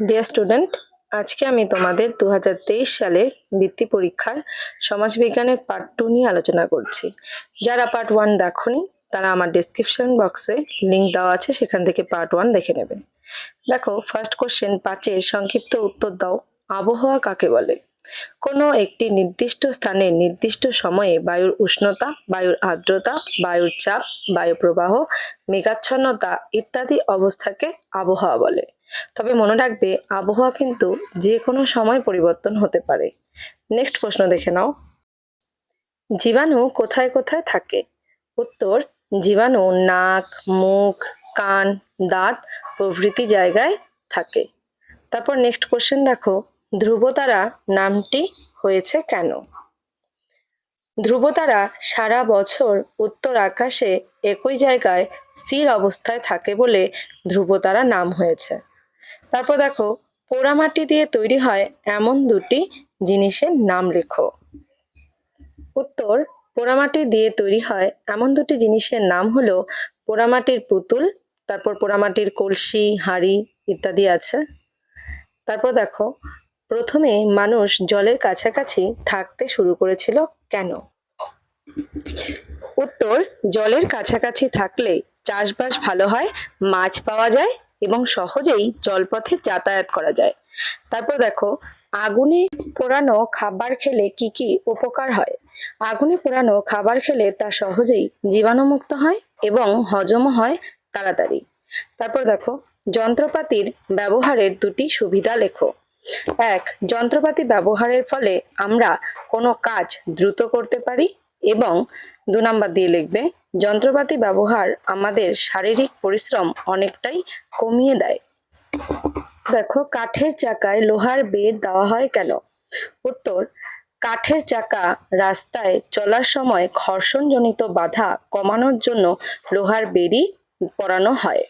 Dear student আজকে আমি তোমাদের দু হাজার তেইশ সালের বৃত্তি পরীক্ষার সমাজবিজ্ঞানের পার্ট টু নিয়ে আলোচনা করছি। যারা পার্ট ওয়ান দেখোনি, তারা আমার ডিসক্রিপশন বক্সে লিঙ্ক দেওয়া আছে, সেখান থেকে পার্ট ওয়ান দেখে নেবেন দেখো ফার্স্ট কোশ্চেন পাঁচের সংক্ষিপ্ত উত্তর দাও। আবহাওয়া কাকে বলে? কোনো একটি নির্দিষ্ট স্থানে নির্দিষ্ট সময়ে বায়ুর উষ্ণতা, বায়ুর আর্দ্রতা, বায়ুর চাপ বায়ু প্রবাহ মেঘাচ্ছন্নতা ইত্যাদি অবস্থাকে আবহাওয়া বলে। তবে মনে রাখবে, আবহাওয়া কিন্তু যে কোনো সময় পরিবর্তন হতে পারে। নেক্সট প্রশ্ন দেখে নাও। জীবাণু কোথায় কোথায় থাকে? উত্তর, জীবাণু নাক, মুখ, কান, দাঁত প্রভৃতি জায়গায় থাকে। তারপর নেক্সট কোশ্চেন দেখো। ধ্রুবতারা নামটি হয়েছে কেন? ধ্রুবতারা সারা বছর উত্তর আকাশে একই জায়গায় স্থির অবস্থায় থাকে বলে ধ্রুবতারা নাম হয়েছে। তারপর দেখো, পোড়ামাটি দিয়ে তৈরি হয় এমন দুটি জিনিসের নাম লেখো উত্তর, পোড়ামাটি দিয়ে তৈরি হয় এমন দুটি জিনিসের নাম হলো পোড়ামাটির পুতুল, তারপর পোড়ামাটির কলসি, হাঁড়ি ইত্যাদি আছে। তারপর দেখো প্রথমে মানুষ জলের কাছাকাছি থাকতে শুরু করেছিল কেন? উত্তর, জলের কাছাকাছি থাকলে চাষবাস ভালো হয়, মাছ পাওয়া যায় এবং সহজেই জলপথে যাতায়াত করা যায়। তারপর দেখো, আগুনে পোড়ানো খাবার খেলে কি কি উপকার হয়? আগুনে পোড়ানো খাবার খেলে তা সহজেই জীবাণুমুক্ত হয় এবং হজমও হয় তাড়াতাড়ি। তারপর দেখো, যন্ত্রপাতির ব্যবহারের দুটি সুবিধা লেখো। এক, যন্ত্রপাতি ব্যবহারের ফলে আমরা কোনো কাজ দ্রুত করতে পারি এবং দু নাম্বার দিয়ে লিখবে, যন্ত্রপাতি ব্যবহার আমাদের শারীরিক পরিশ্রম অনেকটাই কমিয়ে দেয়। দেখো, কাঠের চাকায় লোহার বেড় দেওয়া হয় কেন? উত্তর, কাঠের চাকা রাস্তায় চলার সময় ঘর্ষণজনিত বাধা কমানোর জন্য লোহার বেরি পরানো হয়।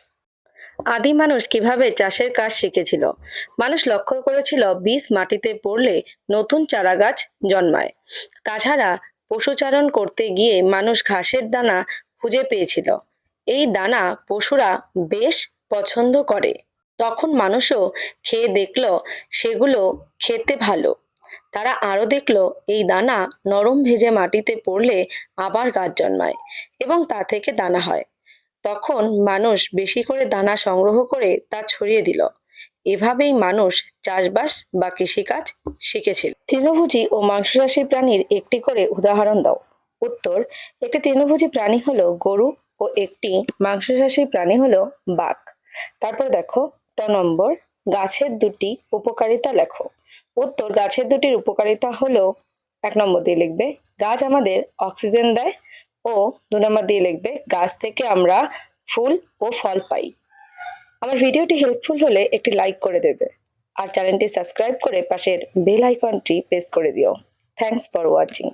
আদি মানুষ কীভাবে চাষের কাজ শিখেছিল? মানুষ লক্ষ্য করেছিল, বীজ মাটিতে পড়লে নতুন চারা গাছ জন্মায়। তাছাড়া পশুচারণ করতে গিয়ে মানুষ ঘাসের দানা খুঁজে পেয়েছিল। এই দানা পশুরা বেশ পছন্দ করে। তখন মানুষও খেয়ে দেখল, সেগুলো খেতে ভালো। তারা আরও দেখল, এই দানা নরম ভেজে মাটিতে পড়লে আবার গাছ জন্মায় এবং তা থেকে দানা হয়। তখন মানুষ বেশি করে দানা সংগ্রহ করে তা ছড়িয়ে দিল। এভাবেই মানুষ চাষবাস বা কৃষিকাজ শিখেছিল। তৃণভোজী ও মাংসচাষী প্রাণীর একটি করে উদাহরণ দাও। উত্তর, একটি তৃণভোজী প্রাণী হলো গরু ও একটি মাংসচাষী প্রাণী হলো বাঘ। তারপর দেখো, ট নম্বর, গাছের দুটি উপকারিতা লেখো। উত্তর, গাছের দুটির উপকারিতা হলো, এক নম্বর দিয়ে লিখবে, গাছ আমাদের অক্সিজেন দেয় ও দু নম্বর দিয়ে লিখবে, গাছ থেকে আমরা ফুল ও ফল পাই। আমার ভিডিওটি হেল্পফুল হলে একটি লাইক করে দেবে আর চ্যানেলটি সাবস্ক্রাইব করে পাশের বেল আইকনটি প্রেস করে দিও। Thanks for watching